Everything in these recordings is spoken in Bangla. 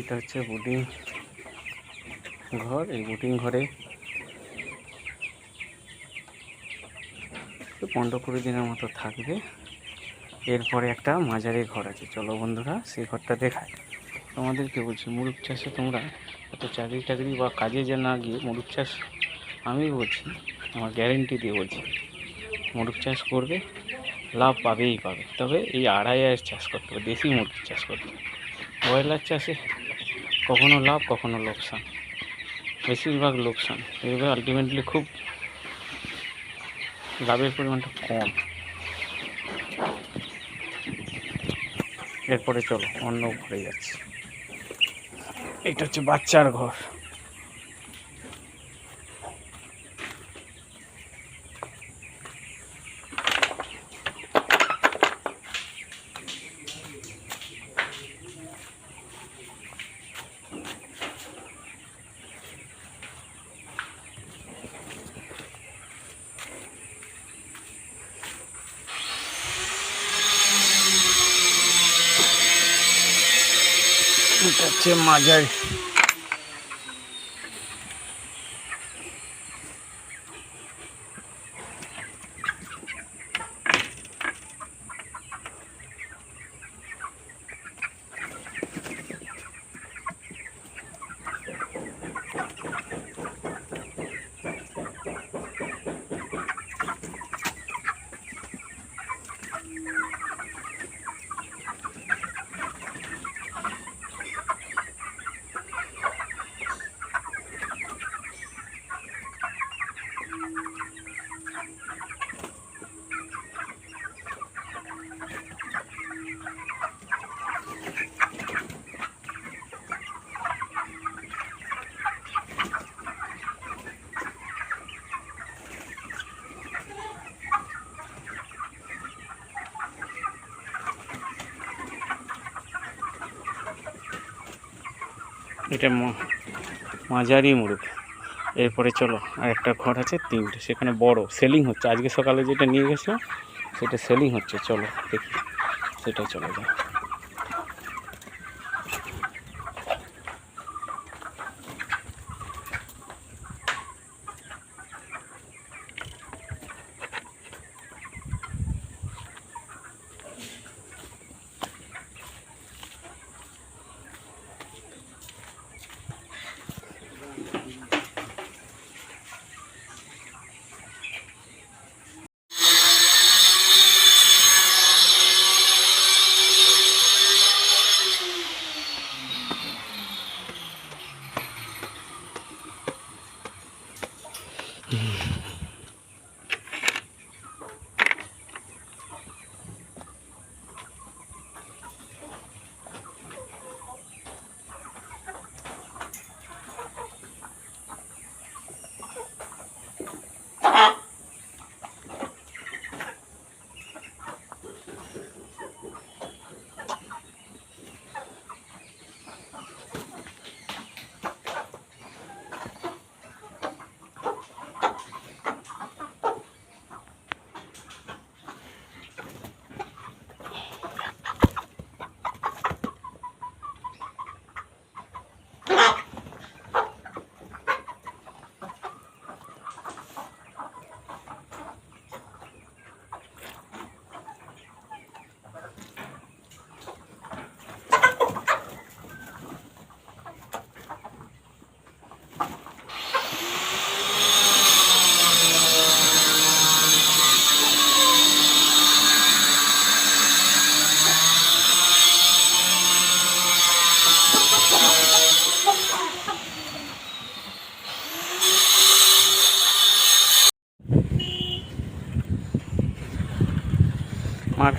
এটা হচ্ছে বুটিং ঘর, এই বুটিং ঘরে পনেরো কুড়ি দিনের মতো থাকবে। এরপরে একটা মাঝারি ঘর আছে। চলো বন্ধুরা, সেই ঘরটা দেখায় তোমাদেরকে বলছি মুরগ চাষে তোমরা এত চাকরি টাকরি বা কাজে যে না গিয়ে মুরগ চাষ, আমি বলছি, আমার গ্যারেন্টি দিয়ে বলছি মুরগ চাষ করবে, লাভ পাবেই পাবে। তবে এই আড়াই হাজার চাষ করতে হবে, দেশি মুরগির চাষ করতে হবে। ব্রয়লার চাষে কখনো লাভ, কখনো লোকসান। বেশিরভাগ লোকসান। এবার আলটিমেটলি খুব লাভের পরিমাণটা কম। এরপরে চলো, অন্য ঘরে যাচ্ছে। এটা হচ্ছে বাচ্চার ঘর। এটা হচ্ছে মাঝারি এটা মাঝারি মুরগ এরপরে চলো আর একটা ঘর আছে, তিনটে। সেখানে বড়, সেলিং হচ্ছে। আজকে সকালে যেটা নিয়ে গেছিলাম, সেটা সেলিং হচ্ছে। চলো দেখি, সেটা চলে যায়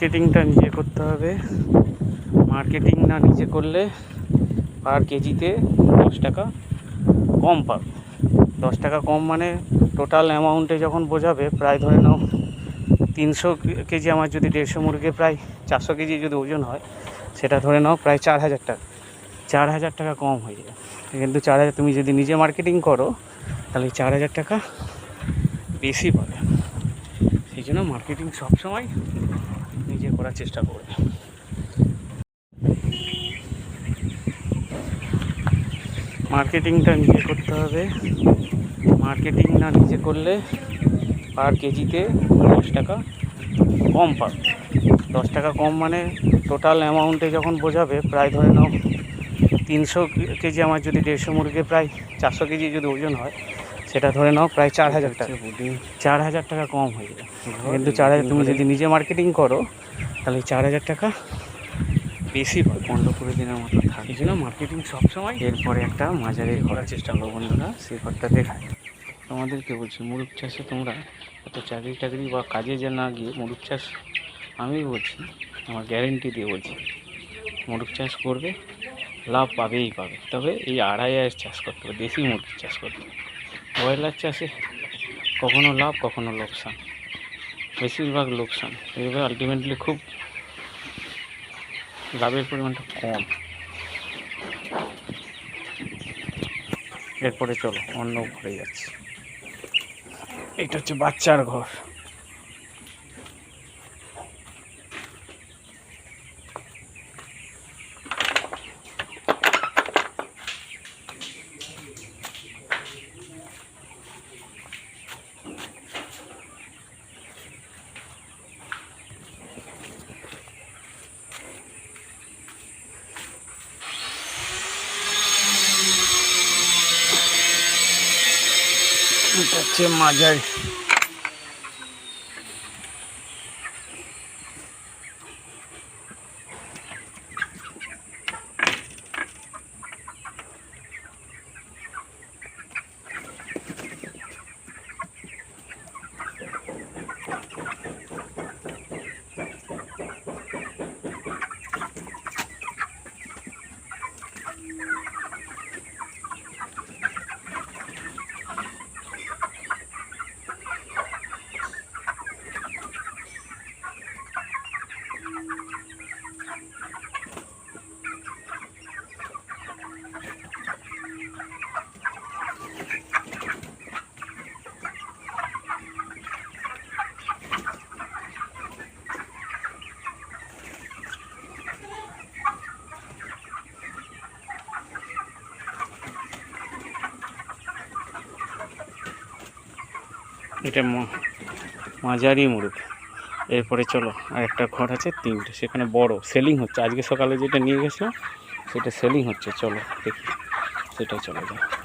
মার্কেটিংটা নিজে করতে হবে। মার্কেটিং না নিজে করলে পার কেজিতে দশ টাকা কম পাবে। দশ টাকা কম মানে টোটাল অ্যামাউন্টে যখন বোঝাবে, প্রায় ধরে নাও তিনশো কেজি আমার যদি দেড়শো মুরগি প্রায় চারশো কেজি যদি ওজন হয়, সেটা ধরে নাও প্রায় চার হাজার টাকা। চার হাজার টাকা কম হয়ে যাবে। কিন্তু চার হাজার তুমি যদি নিজে মার্কেটিং করো, তাহলে চার হাজার টাকা বেশি পাবে। সেই জন্য মার্কেটিং সবসময় নিজে করার চেষ্টা করবে। মার্কেটিংটা নিজে করতে হবে। মার্কেটিং না নিজে করলে পার কেজিতে দশ টাকা কম পাবে। দশ টাকা কম মানে টোটাল অ্যামাউন্টে যখন বোঝাবে, প্রায় ধরে নাও তিনশো কেজি আমার যদি দেড়শো মুরগি প্রায় চারশো কেজি যদি ওজন হয় সেটা ধরে নাও প্রায় চার হাজার টাকা। চার হাজার টাকা কম হয়ে যাবে কিন্তু চার হাজার তুমি যদি নিজে মার্কেটিং করো তাহলে চার হাজার টাকা বেশি পাবে পনেরো কুড়ি দিনের মতো থাকে। এই জন্য মার্কেটিং সবসময় এরপরে একটা মাজারের করার চেষ্টা করো বন্ধুরা সেই ঘরটা দেখায়। তোমাদেরকে বলছি মুরগ চাষে তোমরা এত চাকরি টাকরি বা কাজে যে না গিয়ে মুরগ চাষ আমি বলছি আমার গ্যারেন্টি দিয়ে বলছি মুরগ চাষ করবে লাভ পাবেই পাবে। তবে এই আড়াই আয়ের চাষ করতে হবে দেশি মুরগির চাষ করতে হবে। ব্রয়লার চাষে কখনো লাভ, কখনো লোকসান। বেশিরভাগ লোকসান। এইভাবে আলটিমেটলি খুব লাভের পরিমাণটা কম। এরপরে চলো, অন্য ঘরে যাচ্ছে। এটা হচ্ছে বাচ্চার ঘর এটা হচ্ছে মাজার এটা মাঝারি মুরগ এরপরে চলো আর একটা ঘর আছে, তিনটে। সেখানে বড়, সেলিং হচ্ছে। আজকে সকালে যেটা নিয়ে গেছিলাম, সেটা সেলিং হচ্ছে। চলো দেখি, সেটা চলে যায়